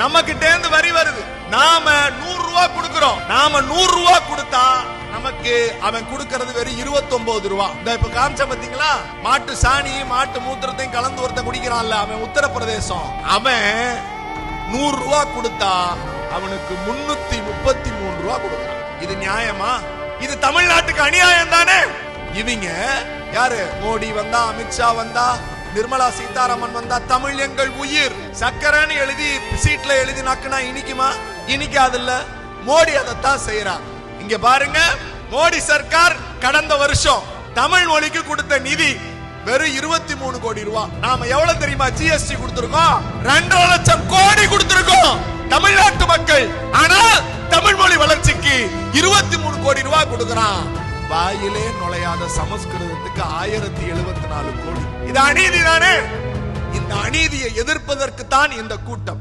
நம்ம கிட்ட இருந்து வரி வருது. நாம நூறு ரூபா கொடுக்கிறோம். நாம நூறு ரூபா கொடுத்தா நமக்கு அவன் கொடுக்கறது வெறும் 29 ரூபா. இந்த இப்ப காமிச்ச பாத்தீங்களா? மாட்டு சாணி மாட்டு மூத்திரத்தையும் கலந்து ஒருத்தன் குடிக்கிறான்ல அவன் உத்தரப்பிரதேசம். அவன் நூறு ரூபா கொடுத்தா அவனுக்கு முன்னூத்தி முப்பத்தி மூணு ரூபா கொடுக்கறான். இது நியாயமா? இது தமிழ்நாட்டுக்கு அநியாயம் தானே? இவங்க யாரு? மோடி வந்தா அமித்ஷா வந்தா நிர்மலா சீதாராமன் வந்தா தமிழ் எங்கள் உயிர். சக்கரன்னு எழுதி சீட்ல எழுதி நக்குனா இனிக்குமா? இனிக்காதுல்ல மோடி அதைத்தான் செய்யறான் இங்க பாருங்க மோடி சர்க்கார் கடந்த வருஷம் தமிழ் மொழிக்கு கொடுத்த நிதி வெறும் இருபத்தி மூணு கோடி ரூபாய் நாம எவ்வளவு தெரியுமா? ஜிஎஸ்டி கொடுத்திருக்கோம். ரெண்டரை லட்சம் கோடி கொடுத்திருக்கோம் தமிழ்நாட்டு மக்கள். ஆனா தமிழ் மொழி வளர்ச்சிக்கு இருபத்தி மூணு கோடி ரூபாய் கொடுக்கறான். வாயிலே நுழையாத சமஸ்கிருதத்துக்கு ஆயிரத்தி எழுபத்தி நாலு கோடி இது அநீதி தானே? இந்த அநீதியை எதிர்ப்பதற்கு தான் இந்த கூட்டம்.